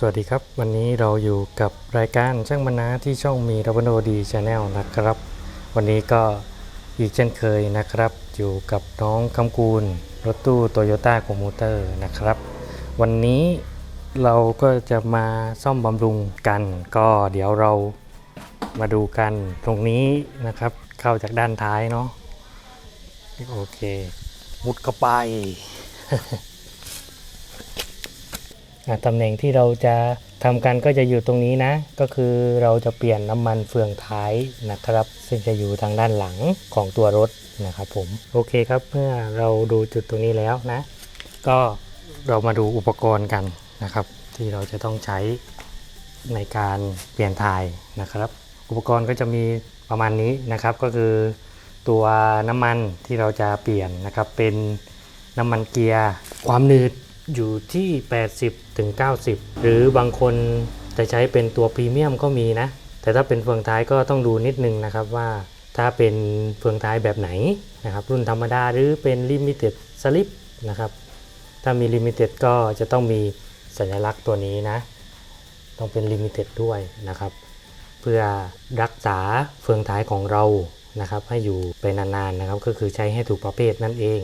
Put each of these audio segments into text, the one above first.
สวัสดีครับ วันนี้เราอยู่กับรายการช่างมนาที่ช่องมีรัโนดีชาแนลนะครับ วันนี้ก็อีกเช่นเคยนะครับ อยู่กับน้องคำกูล รถตู้โตโยต้าคอมมูเตอร์นะครับ วันนี้เราก็จะมาซ่อมบำรุงกัน ก็เดี๋ยวเรามาดูกันตรงนี้นะครับ เข้าจากด้านท้ายเนาะโอเค มุดเข้าไป ตำแหน่งที่เราจะทำกันก็จะอยู่ตรงนี้นะ ก็คือเราจะเปลี่ยนน้ำมันเฟืองท้ายนะครับ ซึ่งจะอยู่ทางด้านหลังของตัวรถนะครับผมโอเคครับเมื่อเราดูจุดตรงนี้แล้วนะ ก็เรามาดูอุปกรณ์กันนะครับ ที่เราจะต้องใช้ในการเปลี่ยนถ่ายนะครับ อุปกรณ์ก็จะมีประมาณนี้นะครับ ก็คือตัวน้ำมันที่เราจะเปลี่ยนนะครับเป็นน้ำมันเกียร์ความหนืด อยู่ที่ 80ถึง90 หรือบางคนจะใช้เป็นตัวพรีเมียมก็มีนะ แต่ถ้าเป็นเฟืองท้ายก็ต้องดูนิดนึงนะครับว่าถ้าเป็นเฟืองท้ายแบบไหนนะครับ รุ่นธรรมดาหรือเป็นลิมิเต็ดสลิปนะครับ ถ้ามีลิมิเต็ดก็จะต้องมีสัญลักษณ์ตัวนี้นะ ต้องเป็นลิมิเต็ดด้วยนะครับ เพื่อรักษาเฟืองท้ายของเรานะครับ ให้อยู่ไปนานๆนะครับ ก็คือใช้ให้ถูกประเภทนั่นเอง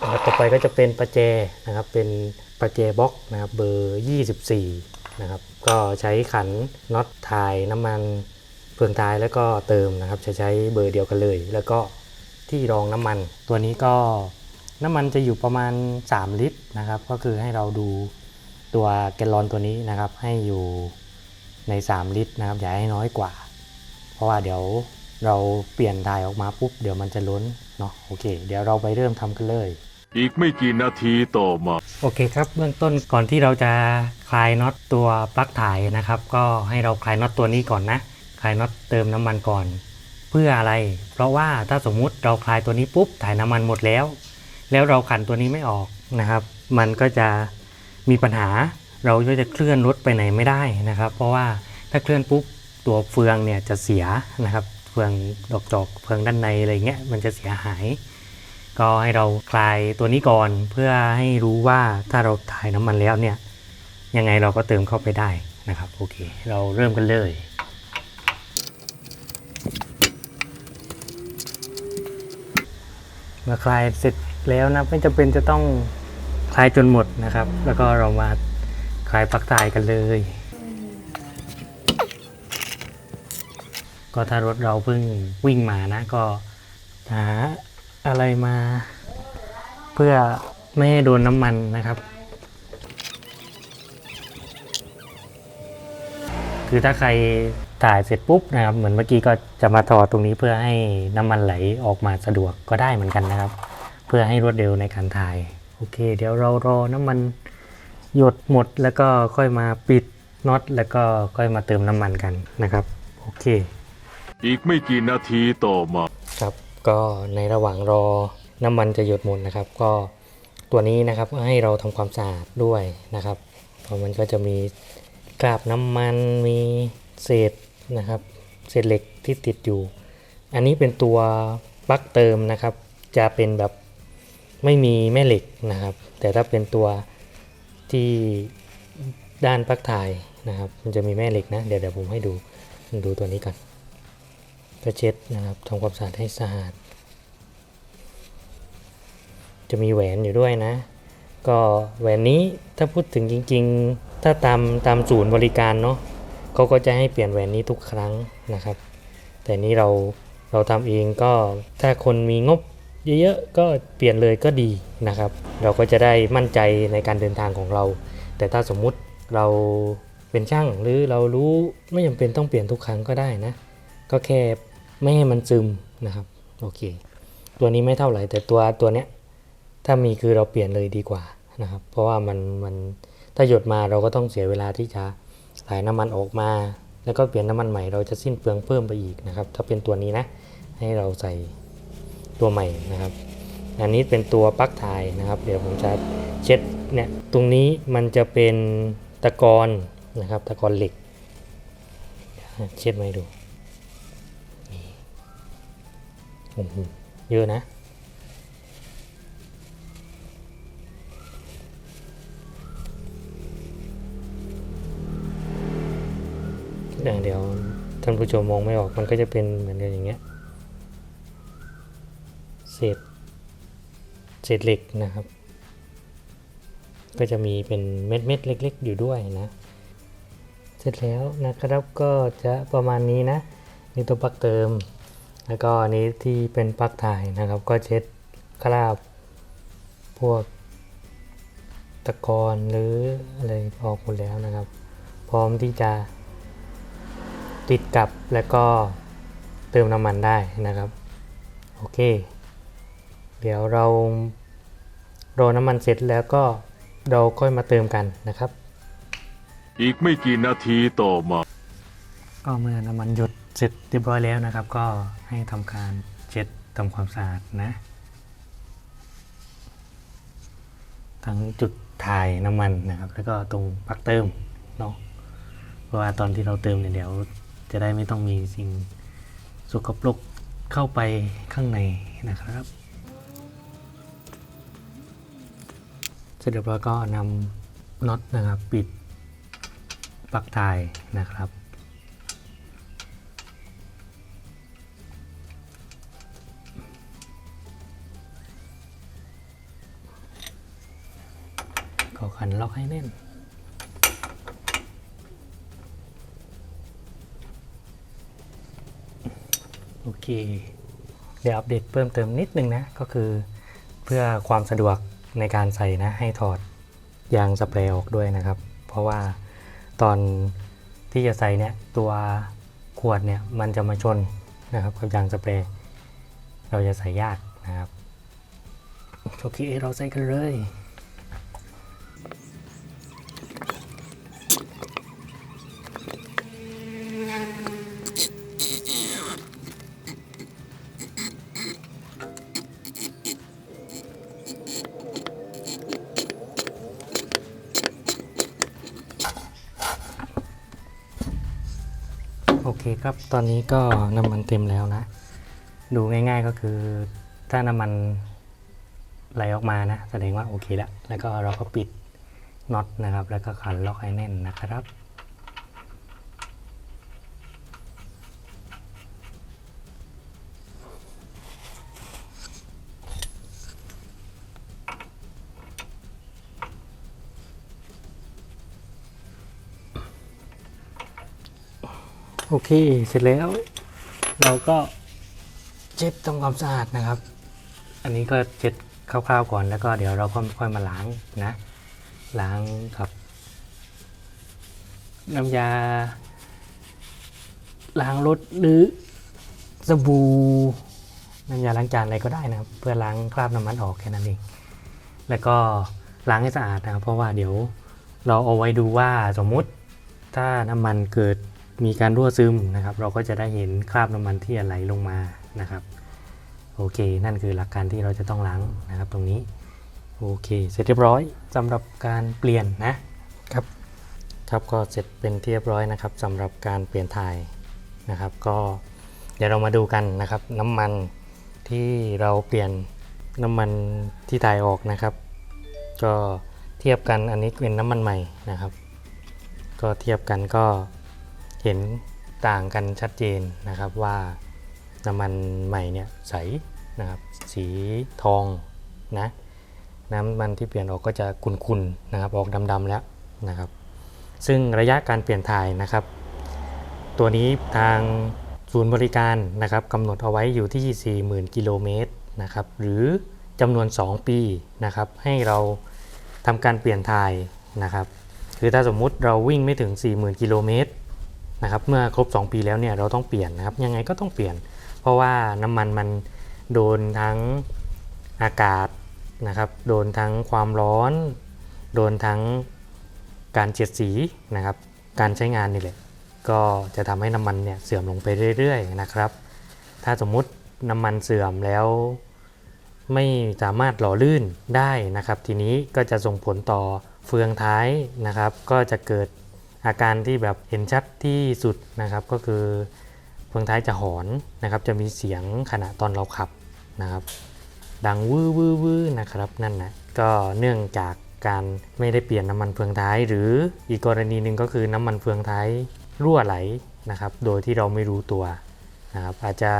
นะครับต่อไปก็จะเป็นประแจนะครับ เป็นประแจบล็อกนะครับเบอร์ 24 นะครับ ก็ใช้ขันน็อตถ่ายน้ำมันเฟืองท้ายแล้วก็เติมนะครับ จะใช้เบอร์เดียวกันเลย แล้วก็ที่รองน้ำมัน ตัวนี้ก็น้ำมันจะอยู่ประมาณ 3 ลิตรนะครับ ก็คือให้เราดูตัวแกลลอนตัวนี้นะครับ ให้อยู่ใน 3 ลิตรนะครับ อย่าให้น้อยกว่า เพราะว่าเดี๋ยวเราเปลี่ยนถ่ายออกมาปุ๊บเดี๋ยวมันจะล้น เนาะโอเค เดี๋ยวเราไปเริ่มทำกันเลย อีกไม่กี่นาทีต่อมา โอเคครับเบื้องต้นก่อนที่เราจะคลายน็อตตัวปลั๊กถ่ายนะครับ ก็ให้เราคลายน็อตตัวนี้ก่อนนะ คลายน็อตเติมน้ำมันก่อน เพื่ออะไร เพราะว่าถ้าสมมุติเราคลายตัวนี้ปุ๊บถ่ายน้ำมันหมดแล้ว แล้วเราขันตัวนี้ไม่ออกนะครับ มันก็จะมีปัญหาเราก็จะเคลื่อนรถไปไหนไม่ได้นะครับ เพราะว่าถ้าเคลื่อนปุ๊บตัวเฟืองเนี่ยจะเสียนะครับ เฟืองดอกจอกเฟืองด้านในอะไรเงี้ยมันจะเสียหาย ก็ให้เราคลายตัวนี้ก่อนเพื่อให้รู้ว่าถ้าเราถ่ายน้ำมันแล้วเนี่ยยังไงเราก็เติมเข้าไปได้นะครับโอเค เราเริ่มกันเลยเมื่อคลายเสร็จแล้วนะไม่จำเป็นจะต้องคลายจนหมดนะครับ แล้วก็เรามาคลายปลักถ่ายกันเลย ก็ถ้ารถเราเพิ่งวิ่งมานะก็หาอะไรมาเพื่อไม่ให้โดนน้ำมันนะครับ คือถ้าใครถ่ายเสร็จปุ๊บนะครับ เหมือนเมื่อกี้ก็จะมาถอดตรงนี้เพื่อให้น้ำมันไหลออกมาสะดวกก็ได้เหมือนกันนะครับ เพื่อให้รวดเร็วในการถ่ายโอเค เดี๋ยวเรารอน้ำมันหยดหมดแล้วก็ค่อยมาปิดน็อตแล้วก็ค่อยมาเติมน้ำมันกันนะครับ โอเค อีกไม่กี่นาทีต่อมา ครับก็ในระหว่างรอน้ำมันจะหยดหมดนะครับ ก็ตัวนี้นะครับให้เราทำความสะอาดด้วยนะครับ เพราะมันก็จะมีคราบน้ำมันมีเศษนะครับ เศษเหล็กที่ติดอยู่ อันนี้เป็นตัวปลั๊กเติมนะครับ จะเป็นแบบไม่มีแม่เหล็กนะครับ แต่ถ้าเป็นตัวที่ด้านปลั๊กถ่ายนะครับ มันจะมีแม่เหล็กนะ เดี๋ยวเดี๋ยวผมให้ดูดูตัวนี้ก่อน ก็เช็ดนะครับทำความสะอาดให้สะอาด จะมีแหวนอยู่ด้วยนะ ก็แหวนนี้ถ้าพูดถึงจริง ๆ ถ้าตามตามศูนย์บริการเนาะเขาก็จะให้เปลี่ยนแหวนนี้ทุกครั้งนะครับ แต่นี้เราเราทำเองก็ถ้าคนมีงบเยอะๆก็เปลี่ยนเลยก็ดีนะครับ เราก็จะได้มั่นใจในการเดินทางของเรา แต่ถ้าสมมุติเราเป็นช่างหรือเรารู้ไม่จำเป็นต้องเปลี่ยนทุกครั้งก็ได้นะ ก็แค่ ไม่ให้มันซึมนะครับโอเค ตัวนี้ไม่เท่าไหร่แต่ตัวตัวเนี้ยถ้ามีคือเราเปลี่ยนเลยดีกว่านะครับ เพราะว่ามันมันถ้าหยดมาเราก็ต้องเสียเวลาที่จะถ่ายน้ำมันออกมา แล้วก็เปลี่ยนน้ำมันใหม่เราจะสิ้นเปลืองเพิ่มไปอีกนะครับ ถ้าเป็นตัวนี้นะ ให้เราใส่ตัวใหม่นะครับ อันนี้เป็นตัวปลั๊กถ่ายนะครับ เดี๋ยวผมจะเช็ดเนี่ยตรงนี้มันจะเป็นตะกอนนะครับ ตะกอนเหล็ก เช็ดมาให้ดู โอ้โหเยอะนะ อย่างเดี๋ยวท่านผู้ชมมองไม่ออกมันก็จะเป็นเหมือนกันอย่างเงี้ยเศษเศษเหล็กนะครับ ก็จะมีเป็นเม็ดเม็ดเล็ก ๆ อยู่ด้วยนะ เสร็จแล้วนะครับก็จะประมาณนี้นะนี่ตัวปลั๊กเติม แล้วก็อันนี้ที่เป็นปลั๊กถ่ายนะครับ ก็เช็ดคราบ พวกตะกอนหรืออะไรออกหมดแล้วนะครับ พร้อมที่จะติดกับแล้วก็เติมน้ำมันได้นะครับ โอเค เดี๋ยวเรารอน้ำมันเสร็จแล้วก็เราค่อยมาเติมกันนะครับ อีกไม่กี่นาทีต่อมา ก็เมื่อน้ำมันหยด เสร็จเรียบร้อยแล้วนะครับ ก็ให้ทำการเช็ดทำความสะอาดนะ ทั้งจุดถ่ายน้ำมันนะครับ แล้วก็ตรงปลั๊กเติมเนาะเพราะว่าตอนที่เราเติมเนี่ยเดี๋ยวจะได้ไม่ต้องมีสิ่งสกปรกเข้าไปข้างในนะครับเสร็จเรียบร้อยก็นำน็อตนะครับ ปิดปลั๊กถ่ายนะครับ ขันล็อกให้แน่น โอเค เดี๋ยวอัปเดตเพิ่มเติมนิดนึงนะ ก็คือเพื่อความสะดวกในการใส่นะ ให้ถอดยางสเปรย์ออกด้วยนะครับ เพราะว่าตอนที่จะใส่เนี่ยตัวขวดเนี่ยมันจะมาชนนะครับกับยางสเปรย์เราจะใส่ยากนะครับโอเคเราใส่กันเลย โอเคครับ ตอนนี้ก็น้ำมันเต็มแล้วนะ ดูง่ายๆก็คือ ถ้าน้ำมันไหลออกมานะ แสดงว่าโอเคแล้ว แล้วก็เราก็ปิดน็อตนะครับ แล้วก็ขันล็อกให้แน่นนะครับ โอเค เสร็จแล้ว เราก็เช็ดทำความสะอาดนะครับ อันนี้ก็เช็ดคร่าวๆก่อนแล้วก็เดี๋ยวเราค่อยมาล้างนะ ล้างกับ น้ำยา ล้างรถหรือสบู่น้ำยาล้างจานอะไรก็ได้นะครับ เพื่อล้างคราบน้ำมันออกแค่นั้นเอง แล้วก็ล้างให้สะอาดนะครับเพราะว่าเดี๋ยวเราเอาไว้ดูว่าสมมุติถ้าน้ำมันเกิด มีการรั่วซึมนะครับ เราก็จะได้เห็นคราบน้ำมันที่ไหลลงมานะครับโอเค นั่นคือหลักการที่เราจะต้องล้างนะครับ ตรงนี้โอเค เสร็จเรียบร้อยสำหรับการเปลี่ยนนะครับครับก็เสร็จเป็นที่เรียบร้อยนะครับสำหรับการเปลี่ยนถ่ายนะครับ ก็เดี๋ยวเรามาดูกันนะครับ น้ำมันที่เราเปลี่ยนน้ำมันที่ถ่ายออกนะครับ ก็เทียบกันอันนี้เป็นน้ำมันใหม่นะครับ ก็เทียบกันก็ เห็นต่างกันชัดเจนนะครับว่าน้ำมันใหม่เนี่ยใสนะครับสีทองนะน้ำมันที่เปลี่ยนออกก็จะขุ่นๆนะครับออกดำๆแล้วนะครับ ซึ่งระยะการเปลี่ยนถ่ายนะครับ ตัวนี้ทางศูนย์บริการนะครับกำหนดเอาไว้อยู่ที่ 40,000 กิโลเมตรนะครับหรือจำนวน 2 ปีนะครับให้เราทำการเปลี่ยนถ่ายนะครับคือถ้าสมมุติเราวิ่งไม่ถึง 40,000 กิโลเมตร นะครับเมื่อครบ 2 ปีแล้วเนี่ยเราต้องเปลี่ยนนะครับยังไงก็ต้องเปลี่ยน เพราะว่าน้ำมันมันโดนทั้งอากาศนะครับ โดนทั้งความร้อน โดนทั้งการเฉียดสีนะครับ การใช้งานนี่แหละก็จะทำให้น้ำมันเนี่ยเสื่อมลงไปเรื่อยๆนะครับ ถ้าสมมุติน้ำมันเสื่อมแล้วไม่สามารถหล่อลื่นได้นะครับ ทีนี้ก็จะส่งผลต่อเฟืองท้ายนะครับ ก็จะเกิด อาการที่แบบเห็นชัดที่สุดนะครับก็คือเฟืองท้ายจะหอนนะครับ จะมีเสียงขณะตอนเราขับนะครับ ดังวื้อวื้อวื้อนะครับนั่นนะก็เนื่องจากการไม่ได้เปลี่ยนน้ำมันเฟืองท้าย หรืออีกกรณีหนึ่งก็คือน้ำมันเฟืองท้ายรั่วไหลนะครับ โดยที่เราไม่รู้ตัวนะครับอาจจะ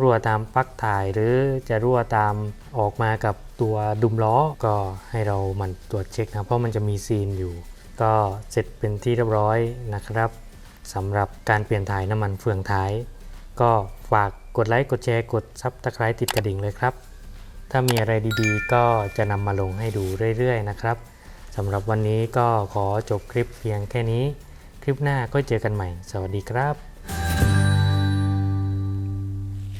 รั่วตามปลั๊กถ่ายหรือจะรั่วตามออกมากับตัวดุมล้อก็ให้เรามันตรวจเช็คนะเพราะมันจะมีซีนอยู่ ก็เสร็จเป็นที่เรียบร้อยนะครับสำหรับการเปลี่ยนถ่ายน้ำมันเฟืองท้าย ก็ฝากกดไลค์กดแชร์กดซับสไครต์ติดกระดิ่งเลยครับ ถ้ามีอะไรดีๆ ก็จะนำมาลงให้ดูเรื่อยๆนะครับสำหรับวันนี้ก็ขอจบคลิปเพียงแค่นี้ คลิปหน้าก็เจอกันใหม่ สวัสดีครับ